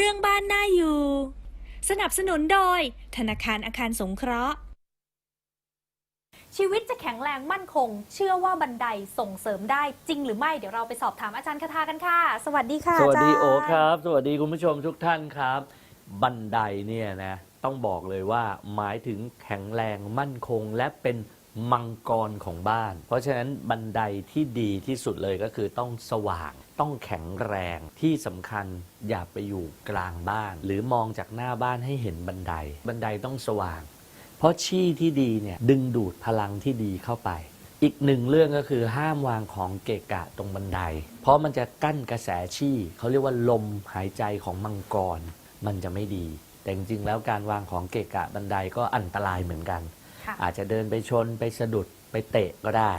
เรื่องบ้านน่าอยู่ สนับสนุนโดย ธนาคารอาคารสงเคราะห์ ชีวิตจะแข็งแรงมั่นคง เชื่อว่าบันไดส่งเสริมได้จริงหรือไม่เดี๋ยวเราไปสอบถามอาจารย์คาทากันค่ะ สวัสดีค่ะสวัสดีาจารย์โอครับ สวัสดีคุณผู้ชมทุกท่านครับ บันไดเนี่ยนะต้องบอกเลยว่าหมายถึงแข็งแรงมั่นคงและเป็น มังกรของบ้าน เพราะฉะนั้นบันไดที่ดีที่สุดเลยก็คือต้องสว่าง ต้องแข็งแรงที่สำคัญอย่าไปอยู่กลางบ้าน หรือมองจากหน้าบ้านให้เห็นบันได บันไดต้องสว่าง เพราะชี่ที่ดีเนี่ยดึงดูดพลังที่ดีเข้าไป อีกหนึ่งเรื่องก็คือห้ามวางของเกะกะตรงบันได เพราะมันจะกั้นกระแสชี่เขาเรียกว่าลมหายใจของมังกร มันจะไม่ดี แต่จริงๆแล้วการวางของเกะกะบันไดก็อันตรายเหมือนกัน อาจจะเดินไปชนไปสะดุดไปเตะก็ได้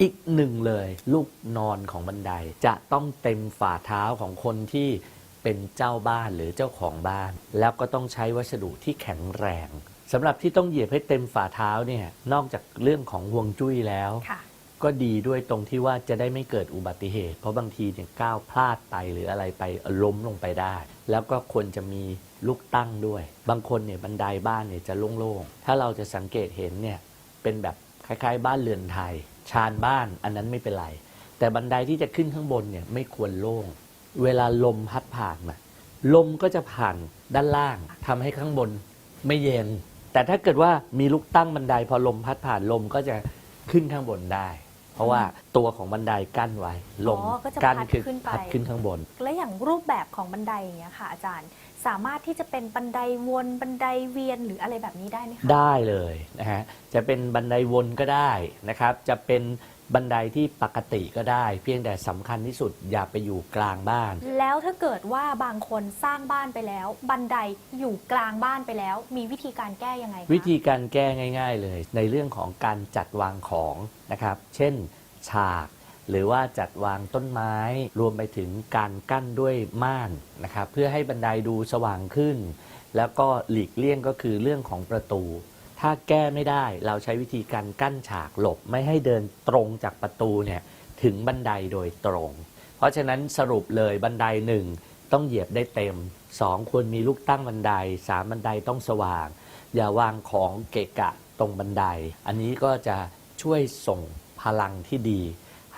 อีกหนึ่งเลย ลูกนอนของบันไดจะต้องเต็มฝ่าเท้าของคนที่เป็นเจ้าบ้านหรือเจ้าของบ้าน แล้วก็ต้องใช้วัสดุที่แข็งแรงสำหรับที่ต้องเหยียบให้เต็มฝ่าเท้าเนี่ยนอกจากเรื่องของห่วงจุ้ยแล้วค่ะ ก็ดีด้วยตรงที่ว่าจะได้ไม่เกิดอุบัติเหตุ เพราะบางทีเนี่ยก้าวพลาดไปหรืออะไรไปล้มลงไปได้ แล้วก็ควรจะมีลูกตั้งด้วย บางคนเนี่ยบันไดบ้านเนี่ยจะโล่งๆถ้าเราจะสังเกตเห็นเนี่ยเป็นแบบคล้ายๆ บ้านเรือนไทย ชานบ้านอันนั้นไม่เป็นไร แต่บันไดที่จะขึ้นข้างบนเนี่ยไม่ควรโล่ง เวลาลมพัดผ่านมาลมก็จะผ่านด้านล่างทำให้ข้างบนไม่เย็น แต่ถ้าเกิดว่ามีลูกตั้งบันไดพอลมพัดผ่านลมก็จะขึ้นข้างบนได้ เพราะว่าตัวของบันไดกั้นไว้ลมอ๋อก็จะกั้นพัดคือขึ้นไป พัดขึ้นข้างบน และอย่างรูปแบบของบันไดอย่างเงี้ยค่ะอาจารย์ สามารถที่จะเป็นบันไดวนบันไดเวียนหรืออะไรแบบนี้ได้ไหมคะได้เลยนะฮะจะเป็นบันไดวนก็ได้นะครับ จะเป็นบันไดที่ปกติก็ได้ เพียงแต่สำคัญที่สุดอย่าไปอยู่กลางบ้าน แล้วถ้าเกิดว่าบางคนสร้างบ้านไปแล้ว บันไดอยู่กลางบ้านไปแล้ว มีวิธีการแก้ยังไงคะวิธีการแก้ง่าย ๆ เลย ในเรื่องของการจัดวางของนะครับ เช่น ฉาก หรือว่าจัดวางต้นไม้รวมไปถึงการกั้นด้วยม่านนะครับเพื่อให้บันไดดูสว่างขึ้น แล้วก็หลีกเลี่ยงก็คือเรื่องของประตู ถ้าแก้ไม่ได้เราใช้วิธีการกั้นฉากหลบไม่ให้เดินตรงจากประตูเนี่ยถึงบันไดโดยตรง เพราะฉะนั้นสรุปเลยบันไดหนึ่งต้องเหยียบได้เต็มสองควรมีลูกตั้งบันไดสามบันไดต้องสว่าง อย่าวางของเกะกะตรงบันได อันนี้ก็จะช่วยส่งพลังที่ดี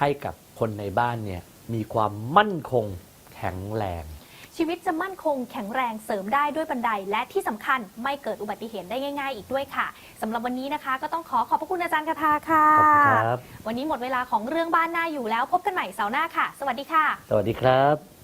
ให้กับคนในบ้านเนี่ยมีความมั่นคงแข็งแรง ชีวิตจะมั่นคงแข็งแรงเสริมได้ด้วยบันได และที่สำคัญไม่เกิดอุบัติเหตุได้ง่าย ๆ อีกด้วยค่ะสำหรับวันนี้นะคะ ก็ต้องขอขอบพระคุณอาจารย์คาทาค่ะ ขอบคุณครับ วันนี้หมดเวลาของเรื่องบ้านน่าอยู่แล้วพบกันใหม่เสาร์หน้าค่ะ สวัสดีค่ะ สวัสดีครับ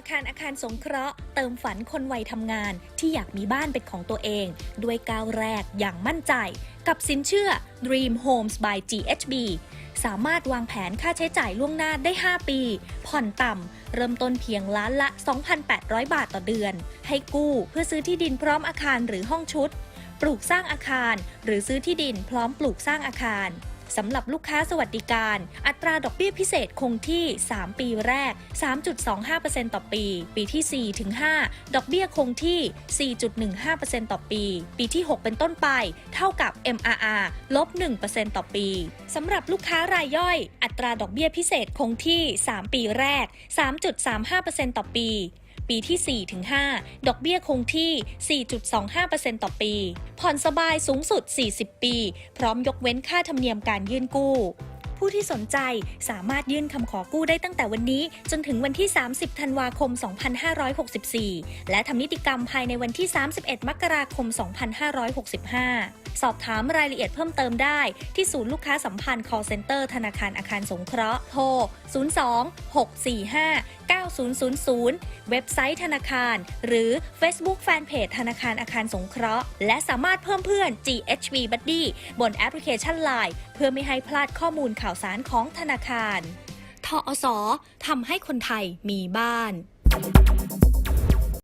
ธนาคารอาคารสงเคราะห์เติมฝันคนวัยทำงาน ที่อยากมีบ้านเป็นของตัวเอง ด้วยก้าวแรกอย่างมั่นใจ กับสินเชื่อ Dream Homes by GHB สามารถวางแผนค่าใช้จ่ายล่วงหน้าได้ 5 ปี ผ่อนต่ำ เริ่มต้นเพียงล้านละ 2,800 บาทต่อเดือน ให้กู้เพื่อซื้อที่ดินพร้อมอาคารหรือห้องชุด ปลูกสร้างอาคาร หรือซื้อที่ดินพร้อมปลูกสร้างอาคาร สำหรับลูกค้าสวัสดิการ อัตราดอกเบี้ยพิเศษคงที่ 3 ปีแรก 3.25%ต่อปี ปีที่ 4 ถึง 5 ดอกเบี้ยคงที่ 4.15%ต่อปี ปีที่ 6 เป็นต้นไป เท่ากับ MRR ลบ 1%ต่อปีสำหรับลูกค้ารายย่อย อัตราดอกเบี้ยพิเศษคงที่ 3 ปีแรก 3.35%ต่อปี ปีที่4ถึง5ดอกเบี้ยคงที่ 4.25%ต่อปี ผ่อนสบายสูงสุด 40 ปี พร้อมยกเว้นค่าธรรมเนียมการยื่นกู้ผู้ที่สนใจสามารถยื่นคำขอกู้ได้ตั้งแต่วันนี้ จนถึงวันที่ 30 ธันวาคม 2564 และทำนิติกรรมภายในวันที่ 31 มกราคม 2565สอบถามรายละเอียดเพิ่มเติมได้ที่ศูนย์ลูกค้าสัมพันธ์ call center ธนาคารอาคารสงเคราะห์ โทร 02 645 9000 เว็บไซต์ธนาคาร หรือ Facebook Fanpage ธนาคารอาคารสงเคราะห์ และสามารถเพิ่มเพื่อน GHB Buddy บนแอปพลิเคชัน Line เพื่อไม่ให้พลาดข้อมูลข่าวสารของธนาคาร ทอสทำให้คนไทยมีบ้าน